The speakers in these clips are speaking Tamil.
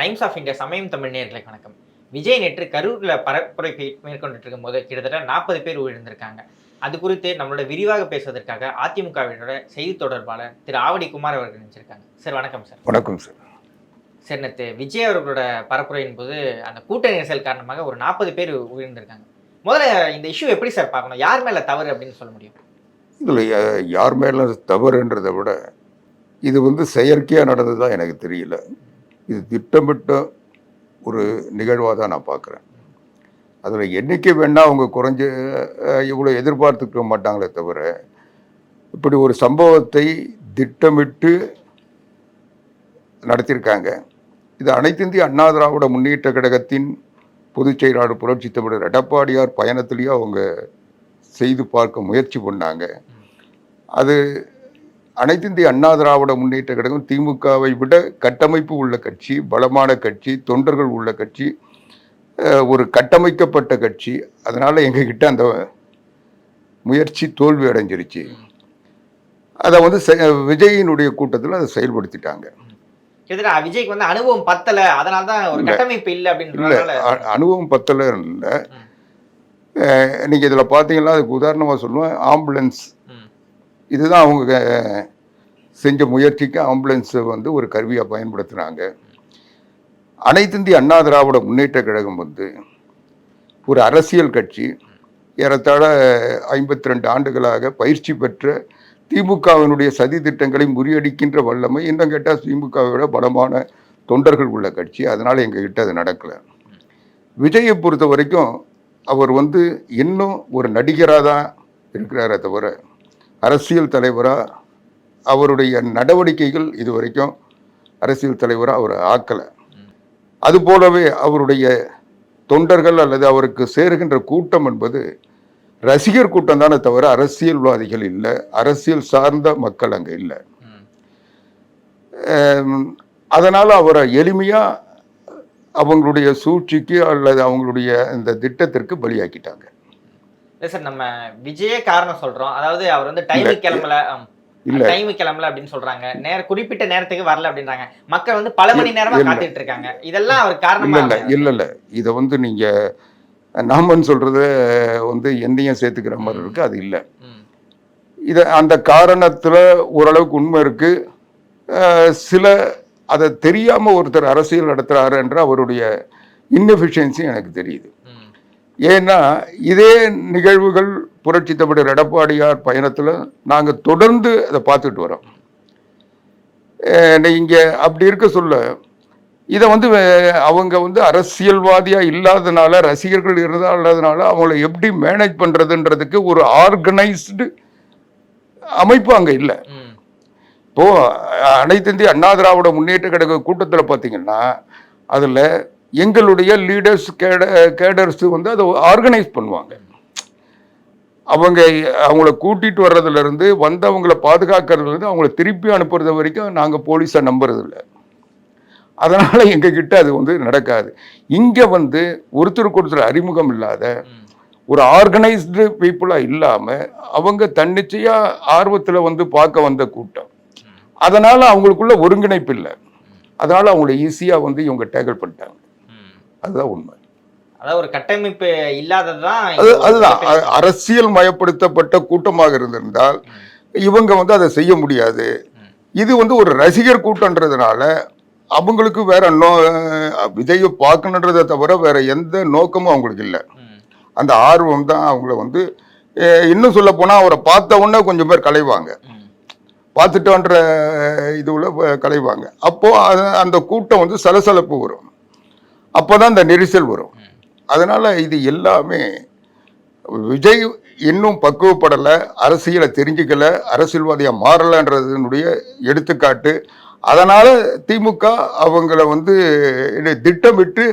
டைம்ஸ் ஆஃப் இந்தியா சமயம் தமிழ் நேர்களுக்கு வணக்கம். விஜய் நேற்று கரூரில் பரப்புரை மேற்கொண்டுட்டு இருக்கும்போது கிட்டத்தட்ட நாற்பது பேர் உயிரிழந்திருக்காங்க. அது குறித்து நம்மளோட விரிவாக பேசுவதற்காக அதிமுகவினோட செய்தி தொடர்பாளர் திரு ஆவடி குமார் அவர்கள் நினைச்சிருக்காங்க சார் வணக்கம் சார். வணக்கம் சார். சார் நேற்று விஜய் அவர்களோட பரப்புரையின் போது அந்த கூட்ட நெரிசல் காரணமாக ஒரு நாற்பது பேர் உயிரிழந்திருக்காங்க. முதல்ல இந்த இஷ்யூ எப்படி சார் பார்க்கணும்? யார் மேல தவறு அப்படின்னு சொல்ல முடியும்? இதில் யார் மேலே தவறுன்றதை விட இது வந்து செயற்கையாக நடந்ததா எனக்கு தெரியல. இது திட்டமிட்ட ஒரு நிகழ்வாக தான் நான் பார்க்குறேன். அதில் எண்ணிக்கை வேணால் அவங்க குறைஞ்ச இவ்வளோ எதிர்பார்த்துக்க மாட்டாங்களே தவிர இப்படி ஒரு சம்பவத்தை திட்டமிட்டு நடத்தியிருக்காங்க. இது அனைத்திந்திய அண்ணா திராவிட முன்னேற்ற கழகத்தின் பொதுச் செயலாளர் புரட்சி தமிழர் எடப்பாடியார் பயணத்திலேயே அவங்க செய்து பார்க்க முயற்சி பண்ணாங்க. அது அனைத்து இந்திய அண்ணா திராவிட முன்னேற்ற கழகம் திமுகவை விட கட்டமைப்பு உள்ள கட்சி பலமான கட்சி தொண்டர்கள் உள்ள கட்சி ஒரு கட்டமைக்கப்பட்ட கட்சி அதனால் எங்ககிட்ட அந்த முயற்சி தோல்வி அடைஞ்சிருச்சு அதை வந்து விஜயினுடைய கூட்டத்தில் அதை செயல்படுத்திட்டாங்க கிட்டத்தட்ட விஜய்க்கு வந்து அனுபவம் பத்தல அதனால தான் ஒரு இல்ல. கட்டமைப்பு இல்லை இல்லை அப்படின்றதுனால அனுபவம் பத்தல இல்லை. நீங்கள் இதில் பார்த்தீங்கன்னா அதுக்கு உதாரணமாக சொல்லுவேன் ஆம்புலன்ஸ். இதுதான் அவங்க செஞ்ச முயற்சிக்கு ஆம்புலன்ஸை வந்து ஒரு கருவியாக பயன்படுத்துகிறாங்க அனைத்து இந்திய அண்ணா திராவிட முன்னேற்ற கழகம் வந்து ஒரு அரசியல் கட்சி ஏறத்தாழ ஐம்பத்தி ரெண்டு ஆண்டுகளாக பயிற்சி பெற்ற திமுகவினுடைய சதி திட்டங்களை முறியடிக்கின்ற வல்லமை இன்னும் கேட்டால் திமுகவை விட பலமான தொண்டர்கள் உள்ள கட்சி. அதனால் எங்ககிட்ட அது நடக்கலை. விஜயை பொறுத்த வரைக்கும் அவர் வந்து இன்னும் ஒரு நடிகராக தான் இருக்கிறாரே தவிர அரசியல் தலைவராக அவருடைய நடவடிக்கைகள் இது வரைக்கும் அரசியல் தலைவராக அவர் ஆக்கலை. அதுபோலவே அவருடைய தொண்டர்கள் அல்லது அவருக்கு சேருகின்ற கூட்டம் என்பது ரசிகர் கூட்டம் தானே தவிர அரசியல்வாதிகள் இல்லை. அரசியல் சார்ந்த மக்கள் அங்கே இல்லை. அதனால் அவரை எளிமையாக அவங்களுடைய சூழ்ச்சிக்கு அல்லது அவங்களுடைய இந்த திட்டத்திற்கு பலியாக்கிட்டாங்க. இல்ல சார் நம்ம விஜயே காரணம் சொல்றோம். அதாவது அவர் வந்து டைமுக்கு கிளம்பல இல்ல. டைமுக்கு கிளம்பல அப்படின்னு சொல்றாங்க. நேர குறிப்பிட்ட நேரத்துக்கு வரல அப்படின்றாங்க. மக்கள் வந்து பல மணி நேரமா. காத்துட்டு இருக்காங்க. இதெல்லாம் அவர் காரணமா இல்லை இல்லை இல்லை. இதை வந்து நீங்கள் நாமன்னு சொல்கிறத வந்து என்னையும் சேர்த்துக்கிற மாதிரி இருக்குது அது இல்லை. இதை அந்த காரணத்தில் ஓரளவுக்கு உண்மை இருக்குது சில அதை தெரியாமல் ஒருத்தர் அரசியல் நடத்துகிறாருன்ற அவருடைய இன்னெஃபிஷியன்சி எனக்கு தெரியுது. ஏன்னா இதே நிகழ்வுகள் புரட்சி தமிழர் எடப்பாடியார் பயணத்தில் நாங்கள் தொடர்ந்து அதை பார்த்துட்டு வரோம் இங்கே அப்படி இருக்க சொல்ல இதை வந்து அவங்க வந்து அரசியல்வாதியாக இல்லாதனால ரசிகர்கள் இல்லாதனால அவங்கள எப்படி மேனேஜ் பண்ணுறதுன்றதுக்கு ஒரு ஆர்கனைஸ்டு அமைப்பு அங்கே இல்லை ம். இப்போ அனைத்து இந்திய அண்ணா திராவிட முன்னேற்ற கழக கூட்டத்தில் பார்த்தீங்கன்னா அதில் எங்களுடைய லீடர்ஸ் கேட கேடர்ஸ் வந்து அதை ஆர்கனைஸ் பண்ணுவாங்க. அவங்க அவங்கள கூட்டிகிட்டு வர்றதுலேருந்து வந்தவங்கள பாதுகாக்கிறதுலேருந்து அவங்கள திருப்பி அனுப்புறது வரைக்கும் நாங்கள் போலீஸை நம்புறதில்லை. அதனால் எங்ககிட்ட அது வந்து நடக்காது. இங்கே வந்து ஒருத்தருக்கு ஒருத்தர் அறிமுகம் இல்லாத ஒரு ஆர்கனைஸ்டு பீப்புளாக இல்லாமல் அவங்க தன்னிச்சையாக ஆர்வத்தில் வந்து பார்க்க வந்த கூட்டம். அதனால் அவங்களுக்குள்ள ஒருங்கிணைப்பு இல்லை. அதனால் அவங்கள ஈஸியாக வந்து இவங்க டேக்கிள் பண்ணிட்டாங்க. அதுதான் உண்மை. அதாவது ஒரு கட்டமைப்பு இல்லாததுதான் அது அதுதான். அரசியல் மயப்படுத்தப்பட்ட கூட்டமாக இருந்திருந்தால் இவங்க வந்து அதை செய்ய முடியாது. இது வந்து ஒரு ரசிகர் கூட்டன்றதுனால அவங்களுக்கு வேற நோ விஜயை பார்க்கணுன்றதை தவிர வேற எந்த நோக்கமும் அவங்களுக்கு இல்லை. அந்த ஆர்வம் தான் அவங்கள வந்து இன்னும் சொல்ல போனால் அவரை பார்த்த உடனே கொஞ்சம் பேர் கலைவாங்க. பார்த்துட்டோன்ற இதுவில் கலைவாங்க. அப்போது அது அந்த கூட்டம் வந்து சலசலப்பு வரும். அப்போ தான் இந்த நெரிசல் வரும். அதனால் இது எல்லாமே விஜய் இன்னும் பக்குவப்படலை அரசியலை தெரிஞ்சுக்கல அரசியல்வாதியாக மாறலைன்றதனுடைய எடுத்துக்காட்டு. அதனால் திமுக அவங்கள வந்து திட்டமிட்டு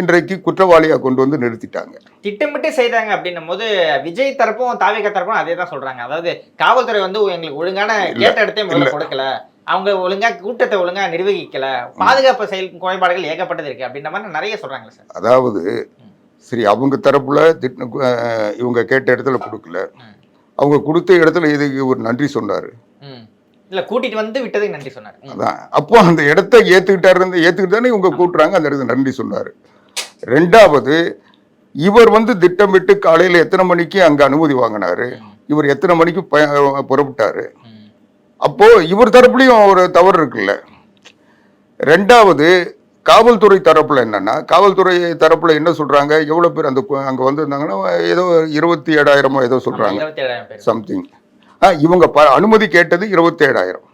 இன்றைக்கு குற்றவாளியாக கொண்டு வந்து நிறுத்திட்டாங்க. திட்டமிட்டு செய்தாங்க அப்படின்னும் போது விஜய் தரப்பும் தாவிக தரப்பும் அதே தான் சொல்றாங்க. அதாவது காவல்துறை வந்து எங்களுக்கு ஒழுங்கான கேட்ட இடத்தையும் முதல்ல. கொடுக்கல. அவங்க ஒழுங்கா கூட்டத்தை ஒழுங்கா நிர்வகிக்கல பாதுகாப்பு செயல் குறைபாடுகள் ஏகப்பட்டது இருக்கு அப்படின்ற மாதிரி நிறைய சொல்றாங்க சார். அதாவது சரி அவங்க தரப்புல அஹ் இவங்க கேட்ட இடத்துல கொடுக்கல. அவங்க கொடுத்த இடத்துல இதுக்கு ஒரு நன்றி சொன்னார். இல்ல கூட்டிட்டு வந்து விட்டதுக்கு நன்றி சொன்னார். அதான். அப்போ அந்த இடத்த ஏத்துக்கிட்டாரு இருந்து ஏத்துக்கிட்டு தானே இவங்க கூட்டுறாங்க அந்த இடத்துல நன்றி சொன்னாரு. ரெண்டாவது இவர் வந்து திட்டமிட்டு காலையில எத்தனை மணிக்கு அங்க அனுமதி வாங்கினாரு? இவர் எத்தனை மணிக்கு புறப்பட்டாரு. அப்போ இவர் தரப்புலையும் ஒரு தவறு இருக்குல்ல. ரெண்டாவது காவல்துறை தரப்புல என்னன்னா காவல்துறை தரப்புல என்ன சொல்றாங்க? எவ்வளவு பேர் அந்த அங்க வந்திருந்தாங்கன்னா ஏதோ இருபத்தி ஏழாயிரமோ ஏதோ சொல்றாங்க. இருபத்தி ஏழாயிரம் பேர். சம்திங். இவங்க ப- அனுமதி கேட்டது இருபத்தி ஏழாயிரம்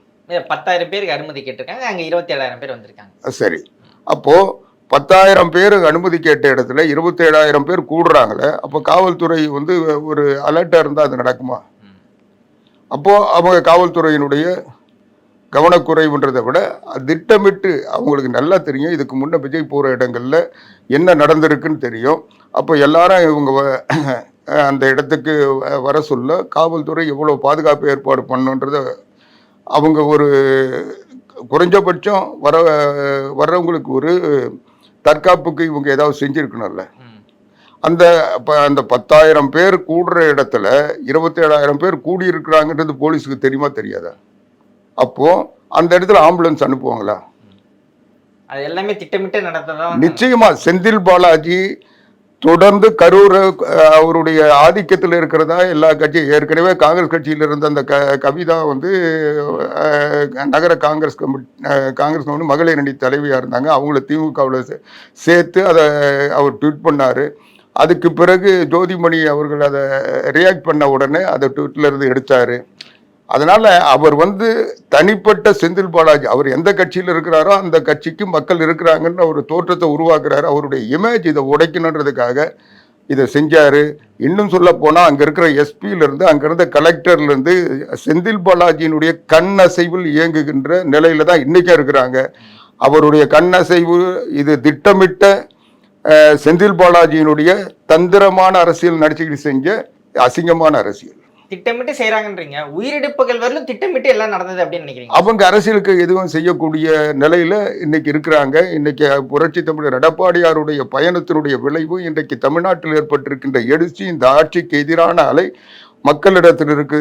பத்தாயிரம் பேருக்கு அனுமதி கேட்டிருக்காங்க அங்க இருபத்தி ஏழாயிரம் பேர் வந்திருக்காங்க. சரி. அப்போ பத்தாயிரம் பேர் அனுமதி கேட்ட இடத்துல இருபத்தேழாயிரம் பேர் கூடுறாங்களே அப்போ காவல்துறை வந்து ஒரு அலர்ட்டா இருந்தா அது நடக்குமா? அப்போது அவங்க காவல்துறையினுடைய கவனக்குறைவுன்றதை விட திட்டமிட்டு அவங்களுக்கு நல்லா தெரியும். இதுக்கு முன்னே விஜய் போகிற இடங்களில் என்ன நடந்திருக்குன்னு தெரியும். அப்போ எல்லாரும் இவங்க வ- அந்த இடத்துக்கு வ- வர சொல்ல காவல்துறை எவ்வளோ பாதுகாப்பு ஏற்பாடு பண்ணுன்றத அவங்க ஒரு குறைஞ்சபட்சம் வர வர்றவங்களுக்கு ஒரு தற்காப்புக்கு இவங்க ஏதாவது செஞ்சுருக்கணும்ல. அந்த அந்த பத்தாயிரம் பேர் கூடுற இடத்துல இருபத்தேழாயிரம் பேர் கூடி இருக்கிறாங்கன்றது போலீஸுக்கு தெரியுமா தெரியாதா? அப்போ அந்த இடத்துல ஆம்புலன்ஸ் அனுப்புவாங்களா? அது எல்லாமே திட்டமிட்டு நடத்ததான் நிச்சயமா செந்தில் பாலாஜி தொடர்ந்து கரூர் அவருடைய ஆதிக்கத்தில் இருக்கிறதா எல்லா கட்சியும் ஏற்கனவே காங்கிரஸ் கட்சியில் இருந்த அந்த க கவிதா வந்து நகர காங்கிரஸ் கமிட்டி காங்கிரஸ் கமிட்டி மகளிர் அணி தலைவியாக இருந்தாங்க. அவங்கள திமுகவில் சேர்த்து அதை அவர் ட்வீட் பண்ணார். அதுக்கு பிறகு ஜோதிமணி அவர்கள் அதை ரியாக்ட் பண்ண உடனே அதை ட்வீட்ல எடுத்தார். அதனால் அவர் வந்து தனிப்பட்ட செந்தில் பாலாஜி அவர் எந்த கட்சியில் இருக்கிறாரோ அந்த கட்சிக்கு மக்கள் இருக்கிறாங்கன்னு ஒரு தோற்றத்தை உருவாக்குறாரு. அவருடைய இமேஜ் இதை உடைக்கணுன்றதுக்காக இதை செஞ்சார். இன்னும் சொல்ல போனால் அங்கே இருக்கிற எஸ்பியில இருந்து இருந்த கலெக்டர்லேருந்து செந்தில் பாலாஜியினுடைய கண் அசைவில் இயங்குகின்ற நிலையில தான் இன்றைக்கும் இருக்கிறாங்க. அவருடைய கண் அசைவு இது திட்டமிட்ட செந்தில் பாலாஜியினுடைய தந்திரமான அரசியல் நடிச்சுக்கிட்டு செஞ்ச அசிங்கமான அரசியல். திட்டமிட்டு செய்யறாங்கன்றீங்க உயிரிழப்புகள் வரலும் திட்டமிட்டு எல்லாம் நடந்தது அப்படின்னு நினைக்கிறீங்க. அவங்க அரசியலுக்கு எதுவும் செய்யக்கூடிய நிலையில இன்னைக்கு இருக்கிறாங்க. இன்னைக்கு புரட்சி தமிழர் எடப்பாடியாருடைய பயணத்தினுடைய விளைவு இன்றைக்கு தமிழ்நாட்டில் ஏற்பட்டிருக்கின்ற எழுச்சி இந்த ஆட்சிக்கு எதிரான அலை மக்களிடத்தில் இருக்கு.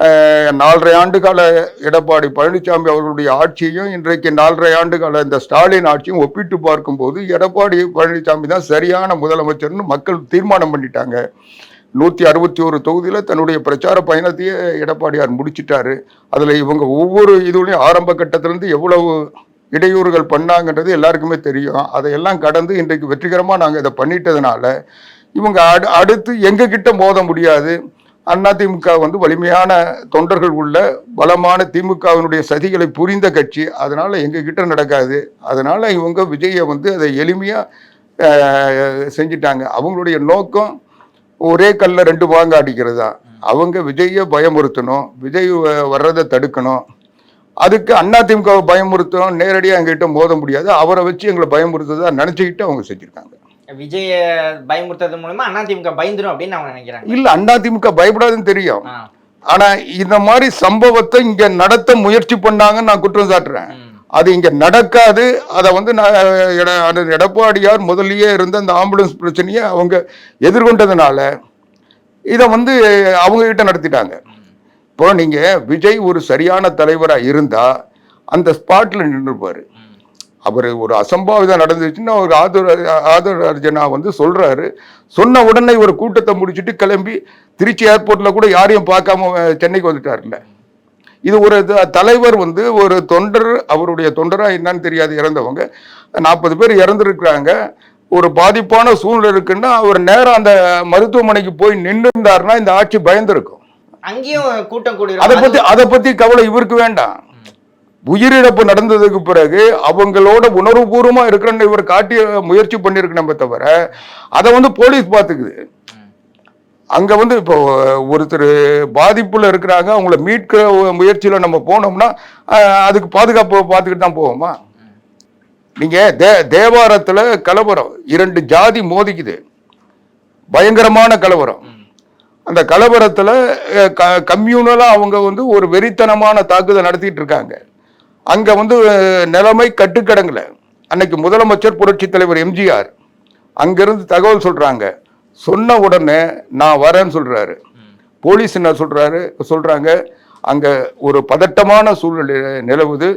அஹ், நாலரை ஆண்டு கால எடப்பாடி பழனிசாமி அவர்களுடைய ஆட்சியையும் இன்றைக்கு நாலரை ஆண்டு கால இந்த ஸ்டாலின் ஆட்சியும் ஒப்பிட்டு பார்க்கும்போது எடப்பாடி பழனிசாமி தான் சரியான முதலமைச்சர்னு மக்கள் தீர்மானம் பண்ணிட்டாங்க. நூற்றி அறுபத்தி ஒரு தொகுதியில் தன்னுடைய பிரச்சார பயணத்தையே எடப்பாடியார் முடிச்சிட்டாரு. அதில் இவங்க ஒவ்வொரு இதுலையும் ஆரம்ப கட்டத்திலேருந்து எவ்வளவு இடையூறுகள் பண்ணாங்கன்றது எல்லாருக்குமே தெரியும். அதையெல்லாம் கடந்து இன்றைக்கு வெற்றிகரமாக நாங்கள் இதை பண்ணிட்டதுனால இவங்க அடு அடுத்து எங்ககிட்ட மோத முடியாது. அதிமுக வந்து வலிமையான தொண்டர்கள் உள்ள பலமான திமுகவினுடைய சதிகளை புரிந்த கட்சி. அதனால் எங்ககிட்ட நடக்காது. அதனால் இவங்க விஜயை வந்து அதை எளிமையாக செஞ்சிட்டாங்க. அவங்களுடைய நோக்கம் ஒரே கல்ல ரெண்டு மாங்க அடிக்கிறது. தான் அவங்க விஜயை பயமுறுத்தணும். விஜய் வ- வர்றதை தடுக்கணும். அதுக்கு அதிமுகவை பயமுறுத்தணும். நேரடியாக எங்ககிட்ட மோத முடியாது. அவரை வச்சு எங்களை பயமுறுத்ததாக நினச்சிக்கிட்டு அவங்க செஞ்சுருக்காங்க. விஜய பயமுறுத்தது மூலமா அதிமுக பயந்துரும் அப்படின்னு அவங்க நினைக்கிறாங்க இல்லை அதிமுக பயப்படாதுன்னு தெரியும். ஆனா இந்த மாதிரி சம்பவத்தை இங்க நடத்த முயற்சி பண்ணாங்கன்னு நான் குற்றம் சாட்டுறேன். அது இங்க நடக்காது அதை வந்து நான் எடப்பாடியார் முதல்லயே இருந்த அந்த ஆம்புலன்ஸ் பிரச்சனையை அவங்க எதிர்கொண்டதுனால இதை வந்து அவங்க கிட்ட நடத்திட்டாங்க இப்போ நீங்க விஜய் ஒரு சரியான தலைவரா இருந்தா அந்த ஸ்பாட்ல நின்றுப்பாரு. அவர் ஒரு அசம்பாவிதம் நடந்துச்சுன்னா ஒரு ஆதர் ஆதர் அர்ஜனா வந்து சொல்றாரு. சொன்ன உடனே ஒரு கூட்டத்தை முடிச்சுட்டு கிளம்பி திருச்சி ஏர்போர்ட்ல கூட யாரையும் பார்க்காம சென்னைக்கு வந்துட்டார்ல இது ஒரு தலைவர் வந்து ஒரு தொண்டர் அவருடைய தொண்டரா என்னன்னு தெரியாது இறந்தவங்க. நாற்பது பேர் இறந்துருக்குறாங்க. ஒரு பாதிப்பான சூழ்நிலை இருக்குன்னா அவர் நேரம் அந்த மருத்துவமனைக்கு போய் நின்று இருந்தாருன்னா இந்த ஆட்சி பயந்துருக்கும். அங்கேயும் கூட்டம் கூடி அதை பத்தி அதை பத்தி கவலை இவருக்கு வேண்டாம். உயிரிழப்பு நடந்ததுக்கு பிறகு அவங்களோட உணர்வுபூர்வமா இருக்கிறன்னு இவர் காட்டி முயற்சி பண்ணியிருக்கணுமே தவிர அதை வந்து போலீஸ் பார்த்துக்குது அங்க வந்து இப்போ ஒருத்தர் பாதிப்புல இருக்கிறாங்க அவங்கள மீட்கிற முயற்சியில நம்ம போனோம்னா அதுக்கு பாதுகாப்பு பார்த்துக்கிட்டு தான் போவோமா? நீங்க தே தேவாரத்துல கலவரம் இரண்டு ஜாதி மோதிக்குது. பயங்கரமான கலவரம். அந்த கலவரத்துல க கம்யூனலா அவங்க வந்து ஒரு வெறித்தனமான தாக்குதல் நடத்திட்டு இருக்காங்க. அங்க வந்து நிலைமை கட்டுக்கடங்கல. அன்னைக்கு முதலமைச்சர் புரட்சி தலைவர் எம்ஜிஆர் அங்கிருந்து தகவல் சொல்றாங்க. சொன்ன உடனே நான் வரேன்னு சொல்றாரு. போலீஸ் என்ன சொல்றாரு? சொல்றாங்க. அங்கே ஒரு பதட்டமான சூழ்நிலை நிலவுது.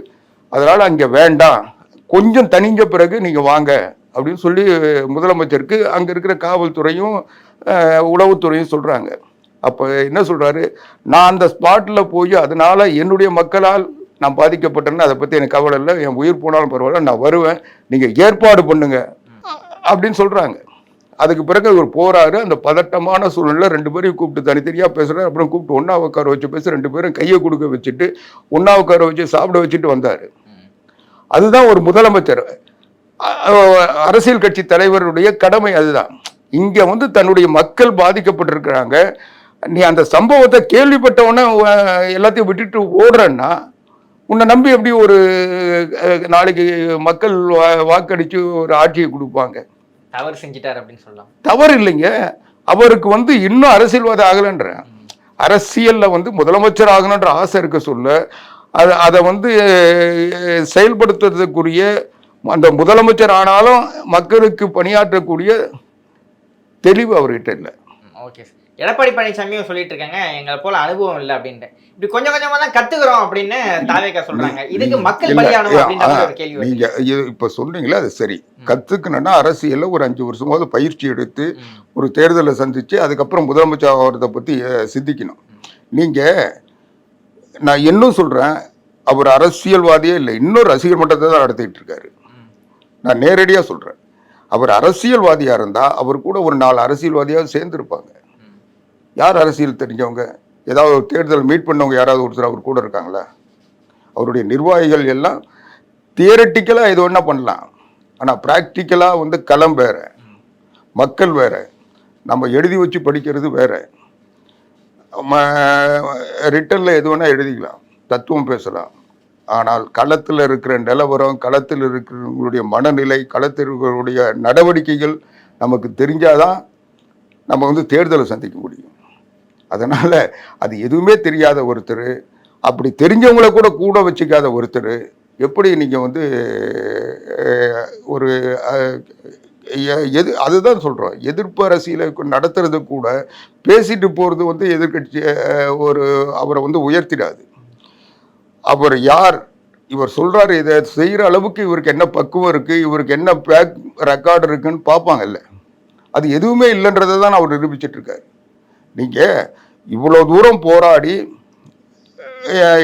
அதனால் அங்கே வேண்டாம். கொஞ்சம் தனிஞ்ச பிறகு நீங்கள் வாங்க அப்படின்னு சொல்லி முதலமைச்சருக்கு அங்கே இருக்கிற காவல்துறையும் உளவுத்துறையும் சொல்கிறாங்க அப்போ என்ன சொல்கிறாரு நான் அந்த ஸ்பாட்டில் போய் அதனால என்னுடைய மக்களால் நான் பாதிக்கப்பட்டேன்னு அதை பற்றி எனக்கு கவலை இல்லை. என் உயிர் போனாலும் பரவாயில்ல நான் வருவேன். நீங்கள் ஏற்பாடு பண்ணுங்க அப்படின்னு சொல்கிறாங்க அதுக்கு பிறகு அவர் போகிறாரு அந்த பதட்டமான சூழ்நிலை ரெண்டு பேரையும் கூப்பிட்டு தனித்தனியாக பேசுகிறாரு அப்புறம் கூப்பிட்டு ஒன்றா உட்கார வச்சு பேசி ரெண்டு பேரும் கையை கொடுக்க வச்சுட்டு ஒன்றா உட்கார வச்சு சாப்பிட வச்சுட்டு வந்தார். அதுதான் ஒரு முதலமைச்சர். அரசியல் கட்சி தலைவருடைய கடமை அதுதான். இங்கே வந்து தன்னுடைய மக்கள் பாதிக்கப்பட்டிருக்கிறாங்க. நீ அந்த சம்பவத்தை கேள்விப்பட்டவொன்னே எல்லாத்தையும் விட்டுட்டு ஓடுறன்னா உன்னை நம்பி எப்படி ஒரு நாளைக்கு மக்கள் வா- வாக்களிச்சு ஒரு ஆட்சியை கொடுப்பாங்க. தவறு செஞ்சிட்டார் அப்படின்னு சொல்லலாம். தவறு இல்லைங்க. அவருக்கு வந்து இன்னும் அரசியல்வாதி ஆகலைன்ற. அரசியல்ல வந்து முதலமைச்சர் ஆகணுன்ற ஆசை இருக்க சொல்ல அது அதை வந்து செயல்படுத்துறதுக்குரிய அந்த முதலமைச்சர் ஆனாலும் மக்களுக்கு பணியாற்றக்கூடிய தெளிவு அவர்கிட்ட இல்லை. ஓகே எடப்பாடி பழனிசாமியும் சொல்லிட்டு இருக்காங்க எங்களை போல அனுபவம் இல்லை அப்படின்ட்டு இப்படி கொஞ்சம் கொஞ்சமா தான் கத்துக்கிறோம் அப்படின்னு தாவேக்கா சொல்றாங்க இதுக்கு மக்கள் பலியானவங்க அப்படின்ற ஒரு கேள்வி. நீங்க இப்ப சொன்னீங்களே அது சரி கத்துக்கணும்னா அரசியல்ல ஒரு அஞ்சு வருஷமாவது பயிற்சி எடுத்து. ஒரு தேர்தலை சந்திச்சு அதுக்கப்புறம் முதலமைச்சர் ஆகிறத பத்தி சிந்திக்கணும் நீங்க நான் இன்னும் சொல்றேன் அவர் அரசியல்வாதியே இல்லை இன்னும் ரசிகர் மன்றத்தை தான் நடத்திட்டு இருக்காரு. நான் நேரடியா சொல்றேன் அவர் அரசியல்வாதியா இருந்தா அவர் கூட ஒரு நாலு அரசியல்வாதியாவது சேர்ந்துருப்பாங்க. யார் அரசியல் தெரிஞ்சவங்க? ஏதாவது ஒரு தேர்தல் மீட் பண்ணவங்க யாராவது ஒருத்தர் அவர் கூட இருக்காங்களா? அவருடைய நிர்வாகிகள் எல்லாம் தியரட்டிக்கலாக இது ஒன்றா பண்ணலாம். ஆனால் ப்ராக்டிக்கலாக வந்து களம் வேறு. மக்கள் வேறு. நம்ம எழுதி வச்சு படிக்கிறது வேற. ரிட்டனில் எது வேணால் எழுதிக்கலாம். தத்துவம் பேசலாம். ஆனால் களத்தில் இருக்கிற நிலவரம் களத்தில் இருக்கிறவங்களுடைய மனநிலை களத்தில் இருக்கிறவங்களுடைய நடவடிக்கைகள் நமக்கு தெரிஞ்சாதான் நம்ம வந்து தேர்தலை சந்திக்க முடியும். அதனால் அது எதுவுமே தெரியாத ஒருத்தர் அப்படி தெரிஞ்சவங்கள கூட கூட வச்சுக்காத ஒருத்தர் எப்படி நீங்கள் வந்து ஒரு எது அதுதான் சொல்கிறோம் எதிர்ப்பு அரசியலை நடத்துறது கூட பேசிட்டு போகிறது வந்து எதிர்கட்சி ஒரு அவரை வந்து உயர்த்திடாது. அவர் யார் இவர் சொல்கிறார் இதை செய்கிற அளவுக்கு இவருக்கு என்ன பக்குவம் இருக்குது இவருக்கு என்ன பேக் ரெக்கார்டு இருக்குன்னு பார்ப்பாங்கல்ல. அது எதுவுமே இல்லைன்றதை தான் அவர் நிரூபிச்சிட்டு நீங்கள் இவ்வளோ தூரம் போராடி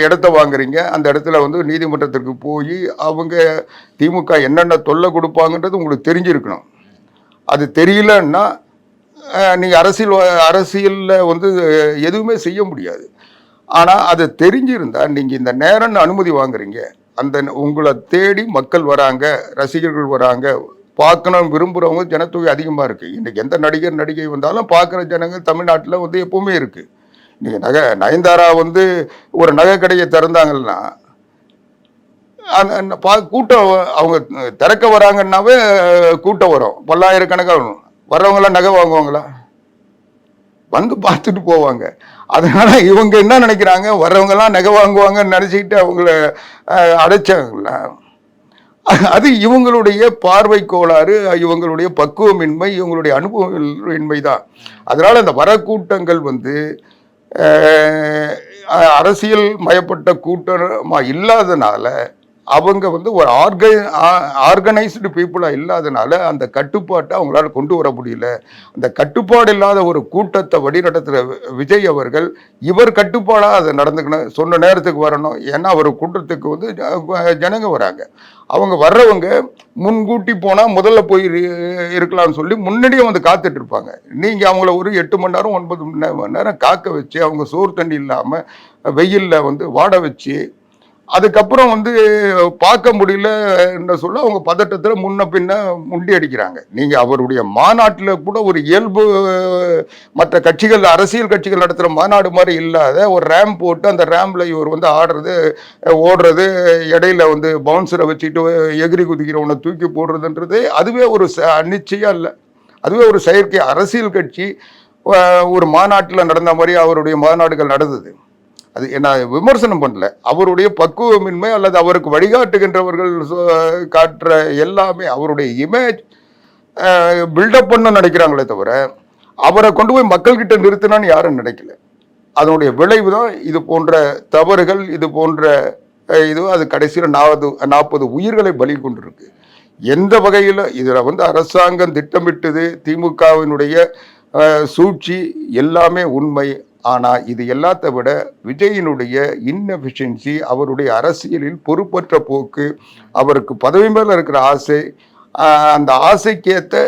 இடத்த வாங்குறீங்க. அந்த இடத்துல வந்து நீதிமன்றத்திற்கு போய் அவங்க திமுக என்னென்ன தொல்லை கொடுப்பாங்கன்றது உங்களுக்கு தெரிஞ்சிருக்கணும். அது தெரியலன்னா நீங்கள் அரசியல் அரசியலில் வந்து எதுவுமே செய்ய முடியாது. ஆனால் அது தெரிஞ்சிருந்தால் நீங்கள் இந்த நேரம்னு அனுமதி வாங்குறீங்க. அந்த உங்களை தேடி மக்கள் வராங்க ரசிகர்கள் வராங்க பார்க்கணும் விரும்புகிறவங்க ஜனத்தொகை அதிகமாக இருக்குது இன்றைக்கி எந்த நடிகர் நடிகை வந்தாலும் பார்க்குற ஜனங்கள் தமிழ்நாட்டில் வந்து எப்பவுமே இருக்குது இன்றைக்கி நகை நயன்தாரா வந்து ஒரு நகை கடையை திறந்தாங்கன்னா பா- கூட்டம் அவங்க திறக்க வராங்கன்னாவே கூட்டம் வரும். பல்லாயிரக்கணக்காக வரும் வர்றவங்களாம் நகை வாங்குவாங்களா? வந்து பார்த்துட்டு போவாங்க. அதனால் இவங்க என்ன நினைக்கிறாங்க? வர்றவங்கெல்லாம் நகை வாங்குவாங்கன்னு நினச்சிக்கிட்டு அவங்கள அடைச்சாங்களா? அது இவங்களுடைய பார்வை கோளாறு இவங்களுடைய பக்குவமின்மை இவங்களுடைய அனுபவமின்மை தான் அதனால் அந்த வரக்கூட்டங்கள் வந்து அரசியல் மயப்பட்ட கூட்டமாக இல்லாதனால அவங்க வந்து ஒரு ஆர்க ஆர்கனைஸ்டு பீப்புளாக இல்லாதனால அந்த கட்டுப்பாட்டை அவங்களால கொண்டு வர முடியல. அந்த கட்டுப்பாடு இல்லாத ஒரு கூட்டத்தை வழிநடத்துகிற விஜய் அவர்கள் இவர் கட்டுப்பாடாக அதை நடந்துக்கணும் சொன்ன நேரத்துக்கு வரணும். ஏன்னா அவர் கூட்டத்துக்கு வந்து ஜ- ஜனங்க வராங்க. அவங்க வர்றவங்க முன்கூட்டி போனால் முதல்ல போய் இருக்கலாம்னு சொல்லி முன்னாடியே வந்து காத்துட்டு இருப்பாங்க. நீங்கள் அவங்கள ஒரு எட்டு மணி நேரம் ஒன்பது மணி மணி நேரம் காக்க வச்சு அவங்க சோறு தண்ணி இல்லாமல் வெயிலில் வந்து வாட வச்சு அதுக்கப்புறம் வந்து பார்க்க முடியல என்ன சொல்ல அவங்க பதட்டத்தில் முன்ன பின்ன முண்டி அடிக்கிறாங்க. நீங்கள் அவருடைய மாநாட்டில் கூட ஒரு இயல்பு மற்ற கட்சிகள் அரசியல் கட்சிகள் நடத்துகிற மாநாடு மாதிரி இல்லாத ஒரு ரேம் போட்டு அந்த ரேம்பில் இவர் வந்து ஆடுறது ஓடுறது இடையில வந்து பவுன்சரை வச்சுட்டு எகிரி குதிக்கிறவனை தூக்கி போடுறதுன்றது அதுவே ஒரு ச- நிச்சயம் இல்லை அதுவே ஒரு செயற்கை அரசியல் கட்சி ஒரு மாநாட்டில் நடந்த மாதிரி அவருடைய மாநாடுகள் நடந்தது. அது நான் விமர்சனம் பண்ணல. அவருடைய பக்குவமின்மை அல்லது அவருக்கு வழிகாட்டுகின்றவர்கள் காட்டுற எல்லாமே அவருடைய இமேஜ் பில்டப் பண்ண நினைக்கிறாங்களே தவிர அவரை கொண்டு போய் மக்கள்கிட்ட நிறுத்தினான்னு யாரும் நினைக்கல. அதனுடைய விளைவு தான் இது போன்ற தவறுகள் இது போன்ற இது அது கடைசியில் நாற்பது நாற்பது உயிர்களை பலி கொண்டிருக்கு. எந்த வகையில் இதில் வந்து அரசாங்கம் திட்டமிட்டது திமுகவினுடைய சூழ்ச்சி எல்லாமே உண்மை. ஆனால் இது எல்லாத்த விட விஜயினுடைய இன்னெஃபிஷியன்சி அவருடைய அரசியலில் பொறுப்பற்ற போக்கு அவருக்கு பதவி மேல இருக்கிற ஆசை அந்த ஆசைக்கேற்ற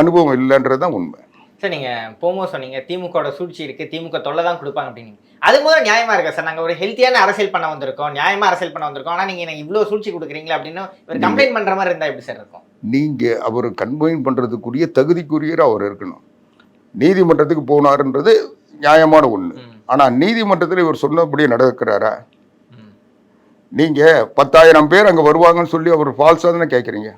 அனுபவம் இல்லைன்றது தான் உண்மை. சார் நீங்க போகும்போது சொன்னீங்க திமுகவோட சூழ்ச்சி இருக்கு திமுக தொல்லை தான் கொடுப்பாங்க அப்படின்னு. அது முதல்ல நியாயமா இருக்கா சார்? நாங்க ஒரு ஹெல்த்தியான அரசியல் பண்ண வந்திருக்கோம் நியாயமா அரசியல் பண்ண வந்திருக்கோம் ஆனா நீங்க எனக்கு இவ்வளவு சூழ்ச்சி கொடுக்குறீங்களா அப்படின்னு ஒரு கம்ப்ளைண்ட் பண்ற மாதிரி இருந்தா எப்படி சார் இருக்கும்? நீங்க அவர் கன்வைன் பண்றதுக்குரிய தகுதிக்குரியர் அவர் இருக்கணும். நீதிமன்றத்துக்கு போனாருன்றது நியாயமான ஒண்ணு. ம், ஆனா நீதிமன்றத்தில் இவர் சொன்னபடி நடக்கிறாரா? ம். நீங்க பத்தாயிரம் பேர் அங்க வருவாங்கன்னு சொல்லி அவர் ஃபால்ஸாக தானே கேட்குறீங்க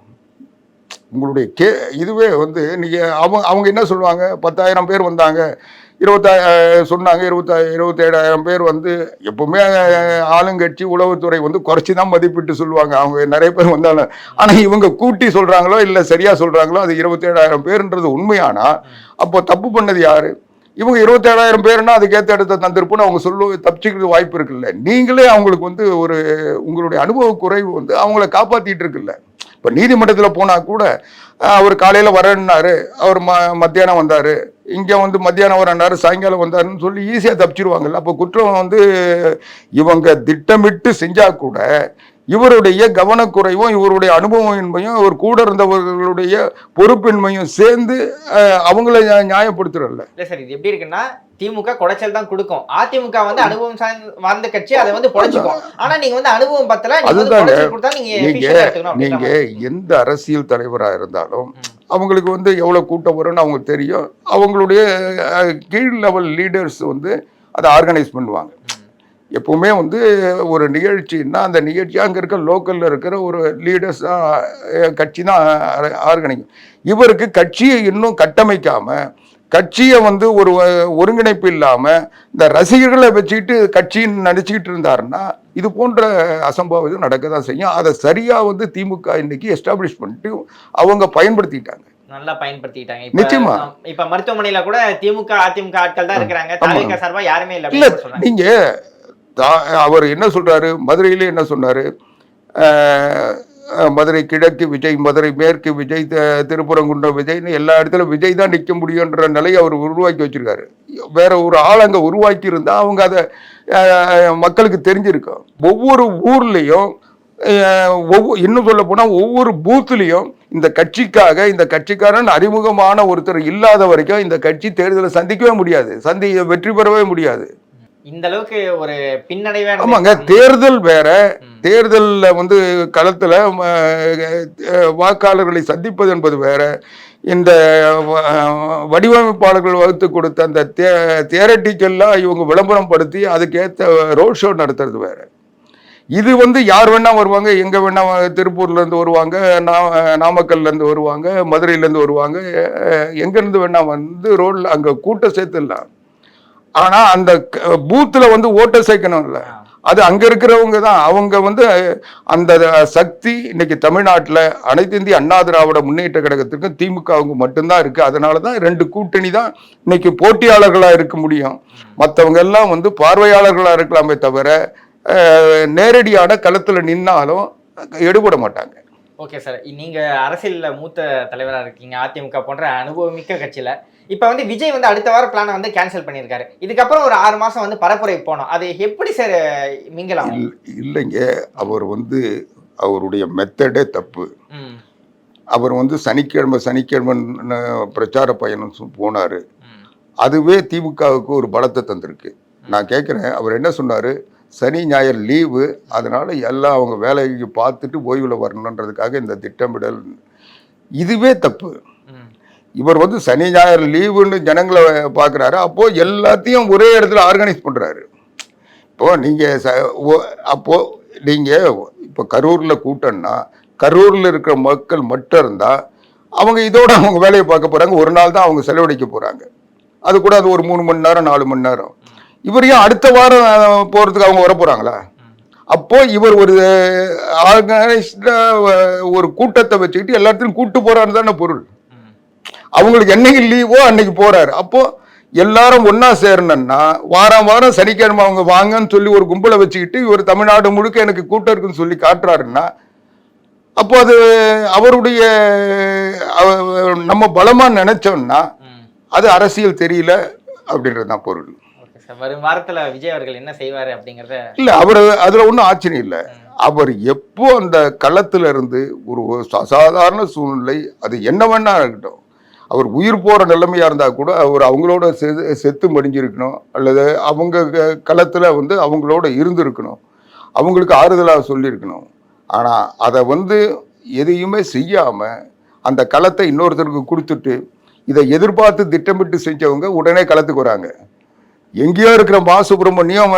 உங்களுடைய கே இதுவே வந்து நீங்க அவங்க அவங்க என்ன சொல்லுவாங்க? பத்தாயிரம் பேர் வந்தாங்க இருபத்தா சொன்னாங்க இருபத்தா இருபத்தேழாயிரம் பேர் வந்து எப்பவுமே ஆளுங்கட்சி உளவுத்துறை வந்து குறைச்சி தான் மதிப்பிட்டு சொல்லுவாங்க. அவங்க நிறைய பேர் வந்தாலும். ஆனா இவங்க கூட்டி சொல்றாங்களோ இல்ல சரியா சொல்றாங்களோ அது இருபத்தேழாயிரம் பேர்ன்றது உண்மையானா? அப்போ தப்பு பண்ணது யாரு? இவங்க இருபத்தேழாயிரம் பேர்னா அதுக்கேற்ற இடத்த தந்திருப்போம்னு அவங்க சொல்ல தப்பிச்சுக்கிறது வாய்ப்பு இருக்குல்ல. நீங்களே அவங்களுக்கு வந்து ஒரு உங்களுடைய அனுபவ குறைவு வந்து அவங்கள காப்பாற்றிட்டு இருக்குல்ல. இப்போ நீதிமன்றத்தில் போனால் கூட அவர் காலையில் வரேன்னாரு அவர் ம மத்தியானம் வந்தார் இங்கே வந்து மத்தியானம் வரேன்னாரு சாயங்காலம் வந்தாருன்னு சொல்லி ஈஸியாக தப்பிச்சிருவாங்கல்ல. அப்போ குற்றம் வந்து இவங்க திட்டமிட்டு செஞ்சால் கூட இவருடைய கவனக்குறைவும் இவருடைய அனுபவமின்மையும் அவர் கூட இருந்தவர்களுடைய பொறுப்பின்மையும் சேர்ந்து அவங்கள நியா- நியாயப்படுத்துறல்ல இல்ல சார் இது எப்படி இருக்குன்னா திமுக குடைச்சல் தான் கொடுக்கும் அதிமுக வந்து அனுபவம் சார்ந்த கட்சி அதை வந்து பொழைச்சுக்கும் ஆனா நீங்க வந்து அனுபவம் பத்தல கொடுத்தா நீங்க நீங்க. எந்த அரசியல் தலைவராக இருந்தாலும். அவங்களுக்கு வந்து எவ்வளவு கூட்டம் வரும்னு அவங்களுக்கு தெரியும் அவங்களுடைய கீழ் லெவல் லீடர்ஸ் வந்து அதை ஆர்கனைஸ் பண்ணுவாங்க. எப்பவுமே வந்து ஒரு நிகழ்ச்சின்னா அந்த நிகழ்ச்சி அங்கே இருக்க லோக்கலில் இருக்கிற ஒரு லீடர்ஸ் கட்சி தான் ஆர்கனைக்கும். இவருக்கு கட்சியை இன்னும் கட்டமைக்காம கட்சியை வந்து ஒரு ஒருங்கிணைப்பு இல்லாமல் இந்த ரசிகர்களை வச்சுக்கிட்டு கட்சின்னு நடிச்சுக்கிட்டு இருந்தாருன்னா இது போன்ற அசம்பாவிதம் நடக்க தான் செய்யும். அதை சரியாக வந்து திமுக இன்னைக்கு எஸ்டாப்ளிஷ் பண்ணிட்டு அவங்க பயன்படுத்திட்டாங்க. நல்லா பயன்படுத்திட்டாங்க. நிச்சயமா. இப்ப மருத்துவமனையில கூட திமுக அதிமுக ஆட்கள் தான் இருக்கிறாங்க. யாருமே இல்ல நீங்க அவர் என்ன சொல்கிறாரு மதுரையிலே என்ன சொன்னார்? மதுரை கிழக்கு விஜய் மதுரை மேற்கு விஜய் த- திருப்பரங்குன்றம் விஜய்னு எல்லா இடத்துல விஜய் தான் நிற்க முடியுன்ற நிலையை அவர் உருவாக்கி வச்சிருக்காரு. வேற ஒரு ஆள் அங்கே உருவாக்கி அவங்க அதை மக்களுக்கு தெரிஞ்சிருக்கும். ஒவ்வொரு ஊர்லேயும் ஒவ்வொரு இன்னும் சொல்ல போனால் ஒவ்வொரு பூத்துலேயும் இந்த கட்சிக்காக இந்த கட்சிக்காரன் அறிமுகமான ஒருத்தர் இல்லாத வரைக்கும் இந்த கட்சி தேர்தலை சந்திக்கவே முடியாது. சந்தி வெற்றி பெறவே முடியாது. இந்த அளவுக்கு ஒரு பின்னடைவே ஆமாங்க தேர்தல் வேற. தேர்தல்ல வந்து களத்துல வாக்காளர்களை சந்திப்பது என்பது வேற. இந்த வடிவமைப்பாளர்கள் வகுத்து கொடுத்த அந்த தியரட்டிக்கெல்லாம் இவங்க விளம்பரம் படுத்தி அதுக்கேற்ற ரோட் ஷோ நடத்துறது வேற. இது வந்து யார் வேணா வருவாங்க எங்க வேணா வ- திருப்பூர்ல இருந்து வருவாங்க நா- நாமக்கல்ல இருந்து வருவாங்க மதுரையில இருந்து வருவாங்க அஹ், எங்க இருந்து வேணா வந்து ரோட்ல அங்க கூட்டம் சேர்த்துடலாம். ஆனா அந்த க- பூத்துல வந்து ஓட்டை இல்லை அது அங்க இருக்கிறவங்க தான். அவங்க வந்து அந்த சக்தி இன்னைக்கு தமிழ்நாட்டில் அனைத்து இந்திய அண்ணா திராவிட முன்னேற்ற கழகத்திற்கும் திமுகவுக்கு மட்டும்தான் இருக்கு. அதனால தான் ரெண்டு கூட்டணி தான் இன்னைக்கு போட்டியாளர்களா இருக்க முடியும். மற்றவங்க எல்லாம் வந்து பார்வையாளர்களா இருக்கலாமே தவிர நேரடியான களத்தில் நின்னாலும் எடுபட மாட்டாங்க. Okay sir. நீங்க அரசியலில் மூத்த தலைவராக இருக்கீங்க. அதிமுக போன்ற அனுபவமிக்க கட்சியில். இப்ப வந்து விஜய் வந்து அடுத்த வாரம் பிளானை வந்து கேன்சல் பண்ணியிருக்காரு. இதுக்கப்புறம் ஒரு ஆறு மாசம் வந்து பரப்புரை போனோம் அது எப்படி சார் மிங்கலாம்? இல்- இல்லைங்க. அவர் வந்து அவருடைய மெத்தடே தப்பு. அவர் வந்து சனிக்கிழமை சனிக்கிழமை பிரச்சார பயணம் போனாரு. அதுவே திமுகவுக்கு ஒரு பலத்தை தந்திருக்கு. நான் கேட்குறேன் அவர் என்ன சொன்னார்? சனி ஞாயிறு லீவு. அதனால எல்லாம் அவங்க வேலைக்கு பார்த்துட்டு ஓய்வில் வரணுன்றதுக்காக இந்த திட்டமிடல் இதுவே தப்பு. இவர் வந்து சனி ஞாயிறு லீவுன்னு ஜனங்களை பார்க்குறாரு. அப்போது எல்லாத்தையும் ஒரே இடத்துல ஆர்கனைஸ் பண்ணுறாரு இப்போ நீங்கள் ச ஓ- நீங்கள் இப்போ கரூரில் கூட்டம்னா கரூரில் இருக்கிற மக்கள் மட்டும் இருந்தால் அவங்க இதோட அவங்க வேலையை பார்க்க போகிறாங்க ஒரு நாள் தான் அவங்க செலவழிக்க போகிறாங்க அது கூட அது ஒரு மூணு மணி நேரம் நாலு மணி நேரம். இவர் ஏன் அடுத்த வாரம் போகிறதுக்கு அவங்க வர அப்போது இவர் ஒரு ஆர்கனைஸ்டாக ஒரு கூட்டத்தை வச்சுக்கிட்டு எல்லாத்தையும் கூட்டு போகிறாரு தானே பொருள். அவங்களுக்கு என்னைக்கு லீவோ அன்னைக்கு போறாரு. அப்போ எல்லாரும் ஒண்ணா சேரணும்னா வாரம் வாரம் சனிக்கிழமை அவங்க வாங்கன்னு சொல்லி ஒரு கும்பலை வச்சுக்கிட்டு இவர் தமிழ்நாடு முழுக்க எனக்கு கூட்டம் இருக்குன்னு சொல்லி காட்டுறாருன்னா அப்போ அது அவருடைய அவ- நம்ம பலமா நினைச்சோம்னா அது அரசியல் தெரியல அப்படின்றது தான் பொருள். வரும் வாரத்துல விஜய் அவர்கள் என்ன செய்வாரு அப்படிங்கறத இல்ல அவர் அதுல ஒன்றும் ஆச்சரியம் இல்லை. அவர் எப்போ அந்த களத்துல இருந்து ஒரு அசாதாரண சூழ்நிலை அது என்ன வேணா இருக்கட்டும் அவர் உயிர் போகிற நிலைமையாக இருந்தால் கூட அவர் அவங்களோட செ- செத்து மடிஞ்சிருக்கணும். அல்லது அவங்க க- வந்து அவங்களோட இருந்திருக்கணும். அவங்களுக்கு ஆறுதலாக சொல்லியிருக்கணும் ஆனால் அதை வந்து எதையுமே செய்யாமல் அந்த களத்தை இன்னொருத்தருக்கு கொடுத்துட்டு இதை எதிர்பார்த்து திட்டமிட்டு செஞ்சவங்க உடனே களத்துக்கு வராங்க. எங்கேயோ இருக்கிற மா சுப்பிரமணியம்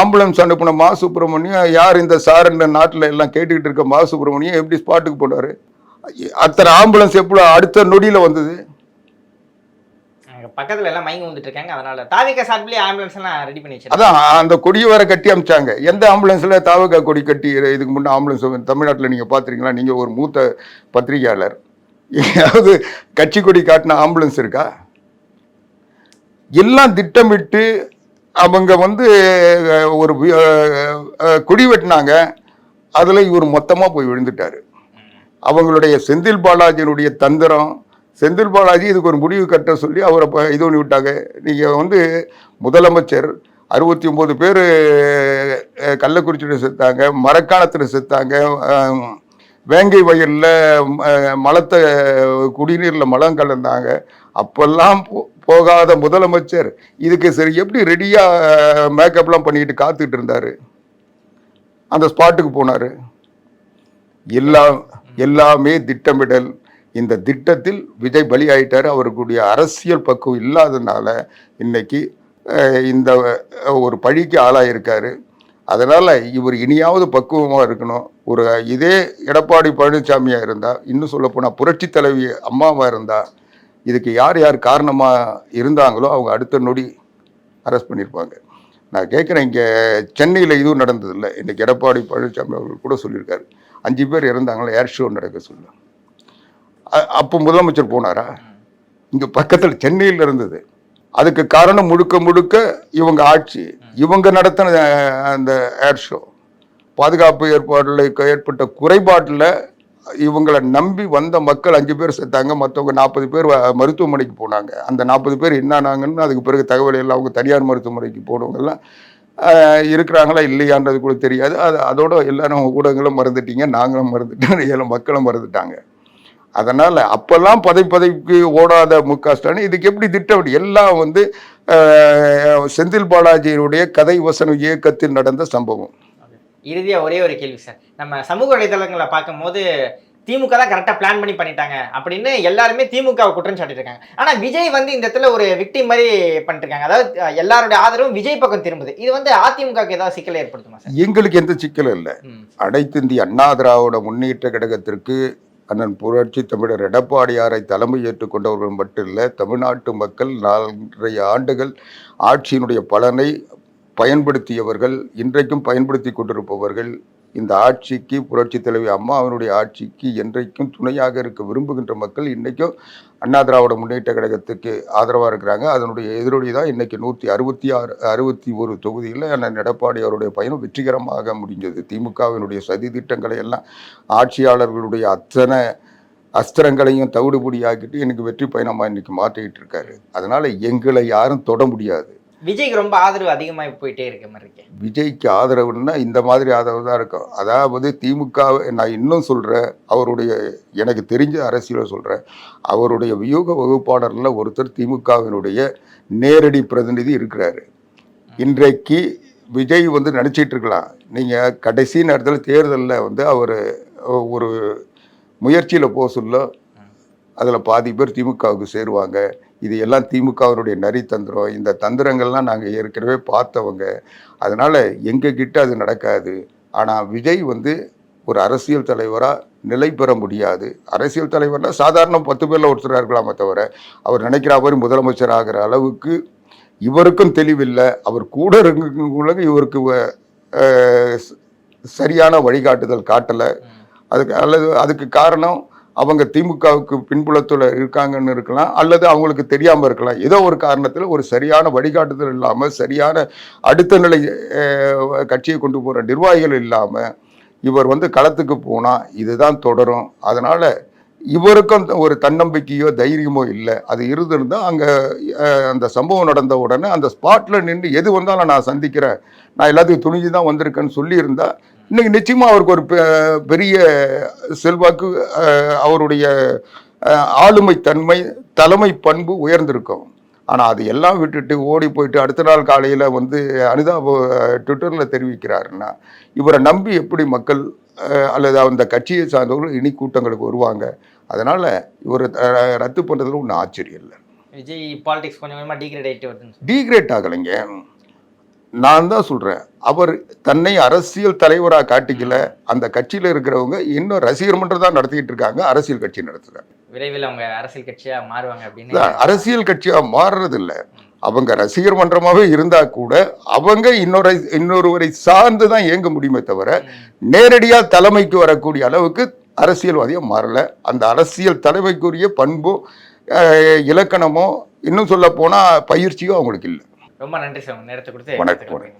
ஆம்புலன்ஸ் அனுப்பின மா சுப்பிரமணியம் யார் இந்த சார் இந்த நாட்டில் எல்லாம் கேட்டுக்கிட்டு இருக்க மா சுப்பிரமணியம் எப்படி ஸ்பாட்டுக்கு போனார்? அத்தனை ஆம்புலன்ஸ் எப்போ அடுத்த நொடியில் வந்தது? பக்கத்துல எல்லாம் மயங்கி வந்துட்டு இருக்காங்க அதனால தாவிக சார்பிலே ஆம்புலன்ஸ் எல்லாம் ரெடி பண்ணி வச்சிருக்காங்க. அதான் அந்த கொடியை வேற கட்டி அமிச்சாங்க. எந்த ஆம்புலன்ஸில் தாவக கொடி கட்டி இதுக்கு முன்னே ஆம்புலன்ஸ் தமிழ்நாட்டில் நீங்கள் பார்த்துருக்கீங்களா நீங்கள் ஒரு மூத்த பத்திரிகையாளர். எங்கேயாவது கட்சி கொடி காட்டின ஆம்புலன்ஸ் இருக்கா? எல்லாம் திட்டமிட்டு அவங்க வந்து ஒரு கொடி வெட்டினாங்க. அதில் இவர் மொத்தமாக போய் விழுந்துட்டார். அவங்களுடைய செந்தில் பாலாஜியினுடைய தந்திரம் செந்தில் பாலாஜி இதுக்கு ஒரு முடிவு கட்ட சொல்லி அவரை இப்போ இது பண்ணி விட்டாங்க. நீங்கள் வந்து முதலமைச்சர் அறுபத்தி ஒம்பது பேர் கள்ளக்குறிச்சியில் செத்தாங்க மரக்காலத்தில் செத்தாங்க வேங்கை வயலில் மலத்தை குடிநீரில் மலம் கலந்தாங்க. அப்பெல்லாம் போ- போகாத முதலமைச்சர் இதுக்கு சரி எப்படி ரெடியாக மேக்கப்லாம் பண்ணிக்கிட்டு காத்துக்கிட்டு இருந்தார்? அந்த ஸ்பாட்டுக்கு போனார். எல்லாம் எல்லாமே திட்டமிடல். இந்த திட்டத்தில் விஜய் பலி ஆயிட்டாரு அவருக்குடைய அரசியல் பக்குவம் இல்லாததுனால இன்னைக்கு இந்த ஒரு பழிக்கு ஆளாயிருக்காரு. அதனால் இவர் இனியாவது பக்குவமாக இருக்கணும். ஒரு இதே எடப்பாடி பழனிசாமியாக இருந்தால் இன்னும் சொல்லப்போனால் புரட்சி தலைவி அம்மாவாக இருந்தால் இதுக்கு யார் யார் காரணமாக இருந்தாங்களோ அவங்க அடுத்த நொடி அரெஸ்ட் பண்ணியிருப்பாங்க நான் கேட்குறேன் இங்கே சென்னையில் இதுவும் நடந்ததில்லை. இன்றைக்கி எடப்பாடி பழனிசாமி அவர்கள் கூட சொல்லியிருக்காரு. அஞ்சு பேர் இறந்தாங்களா? ஏர் ஷோ நடக்க சொல்ல அப்போ முதலமைச்சர் போனாரா? இங்கே பக்கத்தில் சென்னையில் இருந்தது. அதுக்கு காரணம் முழுக்க முழுக்க இவங்க ஆட்சி. இவங்க நடத்தின அந்த ஏர் ஷோ பாதுகாப்பு ஏற்பாடுல ஏற்பட்ட குறைபாட்டில் இவங்களை நம்பி வந்த மக்கள் அஞ்சு பேர் செத்தாங்க. மற்றவங்க நாற்பது பேர் வ- மருத்துவமனைக்கு போனாங்க. அந்த நாற்பது பேர் என்னானாங்கன்னு அதுக்கு பிறகு தகவல் எல்லாம் அவங்க தனியார் மருத்துவமனைக்கு போனவங்கெல்லாம் இருக்கிறாங்களா இல்லையான்றது கூட தெரியாது. அது அதோட எல்லாரும் ஊடகங்களும் மறந்துட்டீங்க. நாங்களும் மறந்துட்டோம். ஏழை மக்களும் மறந்துட்டாங்க. அதனால அப்பெல்லாம் பதை பதைக்கு ஓடாத மு க ஸ்டாலின் இதுக்கு எப்படி திட்டம் எல்லாம் வந்து செந்தில் பாலாஜியினுடைய கதை வசன இயக்கத்தில் நடந்த சம்பவம். இறுதியா ஒரே ஒரு கேள்வி சார். நம்ம சமூக வலைதளங்களை பார்க்கும்போது திமுக தான் கரெக்டாக பிளான் பண்ணி பண்ணிட்டாங்க அப்படின்னு எல்லாருமே திமுகவை குற்றம் சாட்டிருக்காங்க ஆனா விஜய் வந்து இந்த இடத்துல ஒரு விக்டிம் மாதிரி பண்ணிருக்காங்க அதாவது எல்லாருடைய ஆதரவும் விஜய் பக்கம் திரும்புது. இது வந்து அதிமுகவுக்கு ஏதாவது சிக்கலை ஏற்படுத்துமா சார்? எங்களுக்கு எந்த சிக்கலும் இல்லை. அனைத்து இந்திய அண்ணா திராவிட முன்னேற்ற கழகத்திற்கு அண்ணன் புரட்சி தமிழர் எடப்பாடியாரை தலைமை ஏற்றுக்கொண்டவர்கள் மட்டும் இல்லை தமிழ்நாட்டு மக்கள் நாலரை ஆண்டுகள் ஆட்சியினுடைய பலனை பயன்படுத்தியவர்கள் இன்றைக்கும் பயன்படுத்தி கொண்டிருப்பவர்கள் இந்த ஆட்சிக்கு புரட்சி தலைவி அம்மா அவனுடைய ஆட்சிக்கு என்றைக்கும் துணையாக இருக்க விரும்புகின்ற மக்கள் இன்றைக்கும் அண்ணா திராவிட முன்னேற்ற கழகத்துக்கு ஆதரவாக இருக்கிறாங்க. அதனுடைய எதிரொலி தான் இன்றைக்கி நூற்றி அறுபத்தி ஆறு அறுபத்தி ஒரு தொகுதியில் அண்ணன் எடப்பாடி அவருடைய பயணம் வெற்றிகரமாக முடிஞ்சது. திமுகவினுடைய சதி திட்டங்களை எல்லாம் ஆட்சியாளர்களுடைய அத்தனை அஸ்திரங்களையும் தவிடுபடியாக்கிட்டு எனக்கு வெற்றி பயணமாக இன்றைக்கி மாற்றிக்கிட்டு இருக்காரு. அதனால் எங்களை யாரும் தொட முடியாது. விஜய்க்கு ரொம்ப ஆதரவு அதிகமாக போயிட்டே இருக்க மாதிரி இருக்கு. விஜய்க்கு ஆதரவுன்னா இந்த மாதிரி ஆதரவு தான் இருக்கும். அதாவது திமுக நான் இன்னும் சொல்கிறேன் அவருடைய எனக்கு தெரிஞ்ச அரசியலை சொல்கிறேன் அவருடைய வியூக வகுப்பாளரில் ஒருத்தர் திமுகவினுடைய நேரடி பிரதிநிதி இருக்கிறாரு. இன்றைக்கு விஜய் வந்து நினச்சிட்டு இருக்கலாம். நீங்கள் கடைசி நேரத்தில் தேர்தலில் வந்து அவர் ஒரு முயற்சியில் போக சொல்ல அதில் பாதி பேர் திமுகவுக்கு சேருவாங்க. இது எல்லாம் திமுகவினுடைய நரி தந்திரம் இந்த தந்திரங்கள்லாம் நாங்கள் ஏற்கனவே பார்த்தவங்க. அதனால் எங்ககிட்ட அது நடக்காது. ஆனால் விஜய் வந்து ஒரு அரசியல் தலைவராக நிலை பெற முடியாது. அரசியல் தலைவர்னா சாதாரண பத்து பேரில் ஒருத்தராக இருக்கலாமே தவிர அவர் நினைக்கிற மாதிரி முதலமைச்சர் ஆகிற அளவுக்கு இவருக்கும் தெளிவில்லை. அவர் கூட இருக்கவங்களுக்கு இவருக்கு சரியான வழிகாட்டுதல் காட்டலை. அதுக்கு அல்லது அதுக்கு காரணம் அவங்க திமுகவுக்கு பின்புலத்தில் இருக்காங்கன்னு இருக்கலாம் அல்லது அவங்களுக்கு தெரியாமல் இருக்கலாம். ஏதோ ஒரு காரணத்தில் ஒரு சரியான வழிகாட்டுதல் இல்லாமல் சரியான அடுத்த நிலை கட்சியை கொண்டு போகிற நிர்வாகிகள் இல்லாமல் இவர் வந்து களத்துக்கு போனால் இதுதான் தொடரும். அதனால் இவருக்கும் ஒரு தன்னம்பிக்கையோ தைரியமோ இல்லை. அது இருந்திருந்தால் அங்கே அந்த சம்பவம் நடந்த உடனே அந்த ஸ்பாட்டில் நின்று எது வந்தாலும் நான் சந்திக்கிறேன். நான் எல்லாத்தையும் துணிஞ்சு தான் வந்திருக்கேன்னு சொல்லியிருந்தா இன்னைக்கு நிச்சயமாக அவருக்கு ஒரு பெ- பெரிய செல்வாக்கு அவருடைய ஆளுமை தன்மை தலைமை பண்பு உயர்ந்திருக்கும். ஆனால் அது எல்லாம் விட்டுட்டு ஓடி போயிட்டு அடுத்த நாள் காலையில் வந்து அனுதாப ட்விட்டரில் தெரிவிக்கிறாருன்னா இவரை நம்பி எப்படி மக்கள் அல்லது அந்த கட்சியை சார்ந்தவர்கள் இனி கூட்டங்களுக்கு வருவாங்க. அதனால் இவரை ரத்து பண்ணுறதுல ஒன்றும் ஆச்சரியம் இல்லை. விஜய் பாலிடிக்ஸ் கொஞ்சம் கொஞ்சமா டீக்ரேட் ஆயிட்டு வருதுன்னு டீக்ரேட் ஆகலைங்க. நான் தான் சொல்கிறேன் அவர் தன்னை அரசியல் தலைவராக காட்டிக்கல. அந்த கட்சியில் இருக்கிறவங்க இன்னும் ரசிகர் மன்றம் தான் நடத்திக்கிட்டு இருக்காங்க. அரசியல் கட்சி நடத்துகிறாங்க விரைவில் அவங்க அரசியல் கட்சியா மாறுவாங்க அப்படின்னு. அரசியல் கட்சியாக மாறுறது இல்ல அவங்க ரசிகர் மன்றமாகவே இருந்தா கூட அவங்க இன்னொரு இன்னொருவரை சார்ந்து தான் இயங்க முடியுமே தவிர நேரடியாக தலைமைக்கு வரக்கூடிய அளவுக்கு அரசியல்வாதியாக மாறல. அந்த அரசியல் தலைமைக்குரிய பண்போ இலக்கணமோ இன்னும் சொல்ல போனால் பயிற்சியோ அவங்களுக்கு இல்லை. ரொம்ப நன்றி சார் நேரத்தை கொடுத்து வணக்கம்.